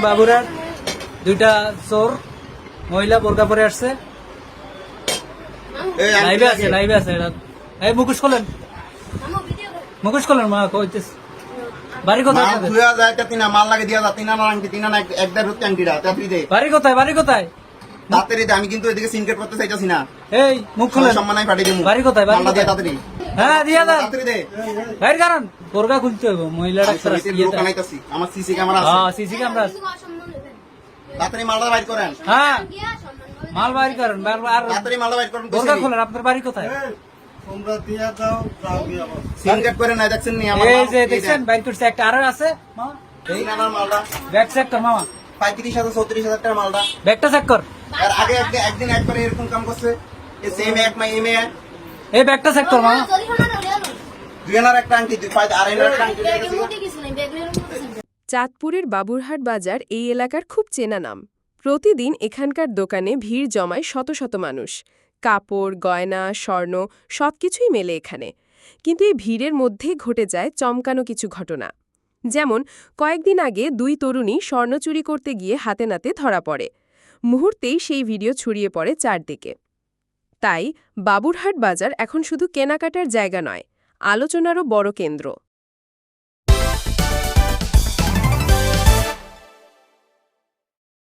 বাবুরার দুইটা চোর মহিলা বোরকা পরে আসছে। লাইভে আছে। লাইভে এই খোলেন খোলেন মা কইতেছে বাড়ি কোথায় মাল লাগে দিয়া যা তিনা না আংটি তিনা এক- এক দেড় হচ্ছে আংটিটা তাড়াতাড়ি দে বাড়ি কোথায় বাড়ি কোথায়? তাড়াতাড়ি দে আমি কিন্তু এদিকে সিনকেট করতে চাইতাছি না। এই মুখ খোলেন। সম্মান আমি পাঠিয়ে দিমু। বাড়ি কোথায়? বাড়ি কোথায়? তাড়াতাড়ি। হ্যাঁ দিয়া দেন তাড়াতাড়ি দে। কারণ খুলতে হবে আমার সিসি ক্যামেরা আছে। হ্যাঁ সিসি ক্যামেরা আছে। তাড়াতাড়ি মালটা বাইর করেন। হ্যাঁ মাল বাইর করেন আর তাড়াতাড়ি মালটা বাইর করেন খোলেন আপনার বাড়ি কোথায়? তোমরা দিয়া দাও দাও দিয়া সিনকেট করে নাই দেখছেন নি? আমার এই যে দেখছেন। বাইর করছে একটা আরও আছে মা। এই নানার মালটা। ব্যাগ চেক কর মামা। টাকার মালটা। চেক কর। আর আগে একদিন একবার এরকম কাম করছে। সেম এক মাই এম এ এই ব্যাগটা চেক কর গেছে। চাঁদপুরের বাবুরহাট বাজার এই এলাকার খুব চেনা নাম। প্রতিদিন এখানকার দোকানে ভিড় জমায় শত শত মানুষ। কাপড় গয়না স্বর্ণ সবকিছুই মেলে এখানে। কিন্তু এই ভিড়ের মধ্যেই ঘটে যায় চমকানো কিছু ঘটনা। যেমন কয়েকদিন আগে দুই তরুণী স্বর্ণ চুরি করতে গিয়ে হাতে নাতে ধরা পড়ে। মুহূর্তেই সেই ভিডিও ছড়িয়ে পড়ে চারদিকে। তাই বাবুরহাট বাজার এখন শুধু কেনাকাটার জায়গা নয় আলোচনারও বড় কেন্দ্র।